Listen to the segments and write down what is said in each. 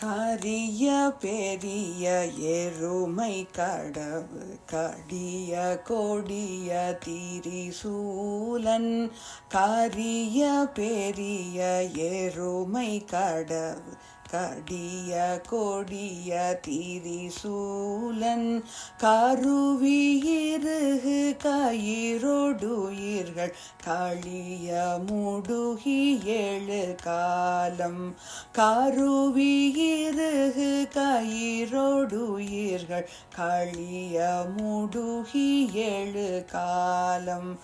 கரிய பெரிய எருமை கடவு கடிய கொடிய திரிசூலன். கரிய பெரிய எருமை கடவு கடிய கொடிய திரிசூலன் கருவியிருகு கயிரோடுயிர்கள் களிய முடுகி ஏழு காலம். கருவியிருகு கயிரோடுயிர்கள் களிய முடுகி ஏழு காலம்.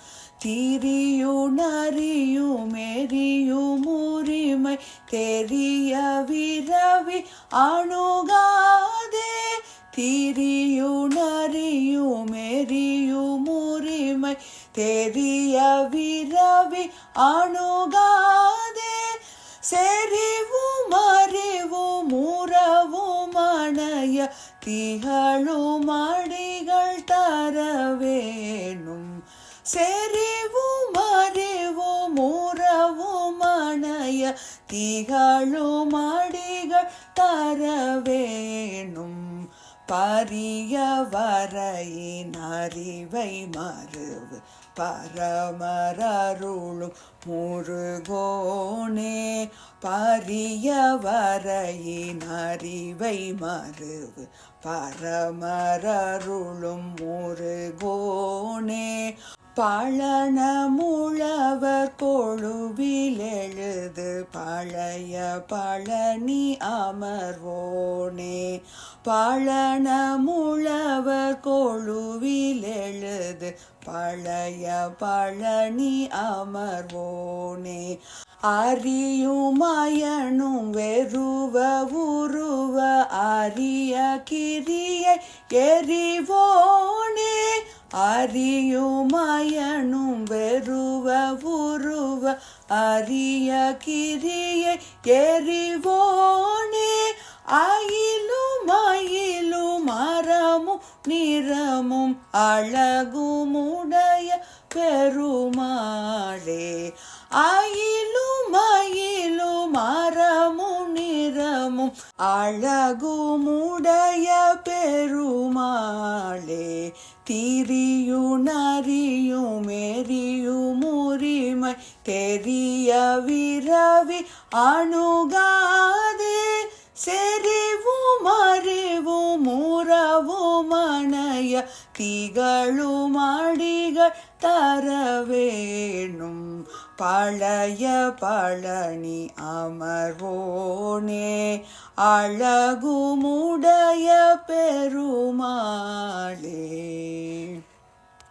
திரியுணரியும் எரியும் உரிமை தெரிய அணுகாதே திரியுணரியும் எரியும் உரிமை தெரிய விரவி அணுகாதே செறிவும் அறிவும் உறவும் அணைய திகழும் அடிகள் தர வேணும். செறிவும் அறிவும் உறவும் அணைய திகழும் அடி தர வேணும் பரிய வரையின் அறிவை மறுவு. பரமரருளும் முருகோனே பரிய வரையின் அறிவை மறுவு. பரமரருளும் முருகோனே பழனமுழவர் கொழுவிலெழு பழைய பழனி அமர்வோனே. பழனமுழவர் கொழுவில் எழுது பழைய பழனி அமர்வோனே. அறியுமயனும் வெறுவ உருவ அரிய கிரியை எறிவோனே. அறியுமயனும் வெறுவ உருவ அரிய கிரியை எறிவோனே. அயிலும் அயிலும் அறமும் நிறமும் அழகுமுடைய பெருமாளே. அயிலும் அயிலும் அறமும் நிறமும் அழகுமுடைய பெருமாளே. திரியுணரியும் எரியும் உரிமை தெரிய விரவி அணுகாதே. செறிவும் அறிவும் உறவும் அணைய திகழும் அடிகள் தர வேணும் பழைய பழனி அமர்வோனே அழகுமுடைய பெருமாளே.